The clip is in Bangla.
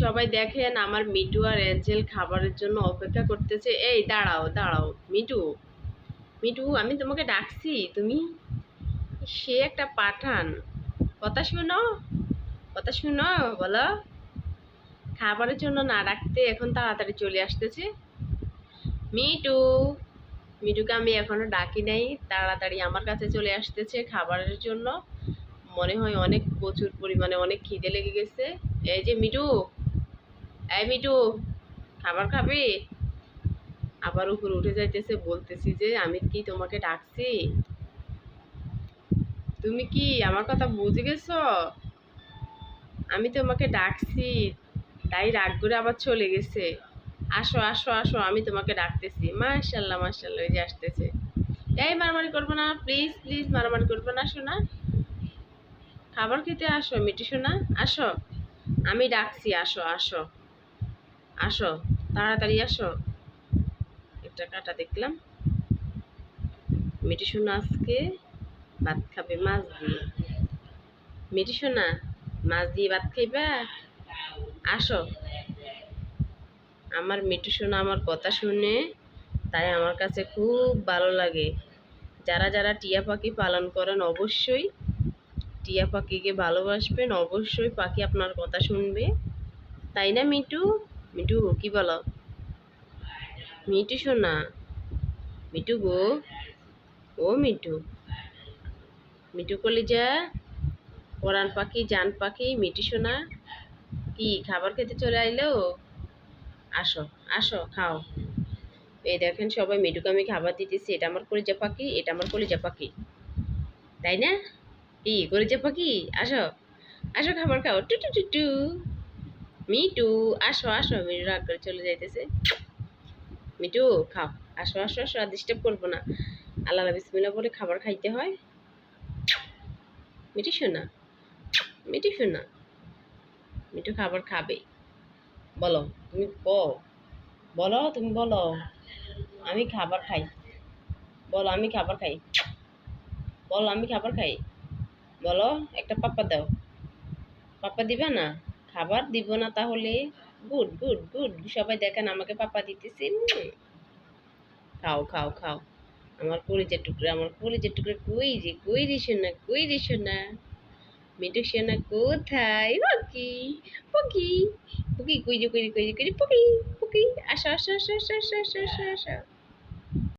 সবাই দেখেন আমার মিটু আর অ্যাঞ্জেল খাবারের জন্য অপেক্ষা করতেছে। এই, দাঁড়াও দাঁড়াও, মিটু মিটু, আমি তোমাকে ডাকছি, তুমি সে একটা পাঠান। কথা শুনো কথা শুনো, বলো। খাবারের জন্য না ডাকতে এখন তাড়াতাড়ি চলে আসতেছে। মিটু, মিটুকে আমি এখনও ডাকি নাই, তাড়াতাড়ি আমার কাছে চলে আসতেছে খাবারের জন্য। মনে হয় অনেক প্রচুর পরিমাণে অনেক খিদে লেগে গেছে। এই যে মিটু এই মিটু খাবার খাবি? আবার উপরে উঠে যাইতেছে, বলতেছি যে, আমি কি তোমাকে ডাকছি? তুমি কি আমার কথা বুঝে গেছো? আমি তোমাকে ডাকছি, তাই রাগ করে আবার চলে গেছে। আসো আসো আসো, আমি তোমাকে ডাকতেছি। মাশাল্লাহ মাশাল্লাহ ওই যে আসতেছে। এই মারামারি করব না প্লিজ প্লিজ মারামারি করব না শোনা খাবার খেতে আসো মিটি শোনা আসো। আমি ডাকছি, আসো আসো। আসো, তাড়াতাড়ি আসো। একটা কাটা দেখলাম। মিটি শোনা আজকে ভাত খাবে, মাছ দিয়ে। মিটি শোনা মাছ দিয়ে ভাত খাইবা? আসো। আমার মিটু শোনা আমার কথা শুনে তাই আমার কাছে খুব ভালো লাগে। যারা যারা টিয়া পাখি পালন করেন অবশ্যই টিয়া পাখিকে ভালোবাসবেন, অবশ্যই পাখি আপনার কথা শুনবে। তাই না মিটু মিটু কি বলো? মিটু শোনা মিটু গো ও মিটু মিটু কলিজা পরাণ পাখি, জান পাখি মিটু সোনা। কি, খাবার খেতে চলে আইলো? আসো আসো, খাও। এই দেখেন সবাই মিটুকে আমি খাবার দিতেছি। এটা আমার কলিজা পাখি, এটা আমার কলিজা পাখি। তাই না? কি, কলিজা পাখি? আসো আসো খাবার খাও। টু টু টু টু মিটু আসো আসো মিটু রাগ করে চলে যাইতেছে। মিটু, খাও। আসো আসো আসো, আর ডিস্টার্ব করব না। আল্লাহ বিসমিল্লা বলে খাবার খাইতে হয়। মিটি শোনা মিটি শোনা মিটু খাবার খাবে। বলো, তুমি ক বলো, তুমি বলো। আমি খাবার খাই। বলো, আমি খাবার খাই। বলো, আমি খাবার খাই। বলো, একটা পাপ্পা দাও। পাপ্পা দিবে না? খাবার দিব না তাহলে? Good good good. সবাই দেখেন আমাকে পাপা দিতেছি। খাও খাও খাও। আমার কলিজের টুকরা, আমার কলিজের টুকরা কই রে কই রে সোনা, কই রে সোনা? মিটু সোনা কোথায়? পকি পকি। পকি, কই যে, কই রে কই যে, কই পকি পকি। আসো আসো আসো আসো আসো আসো আসো।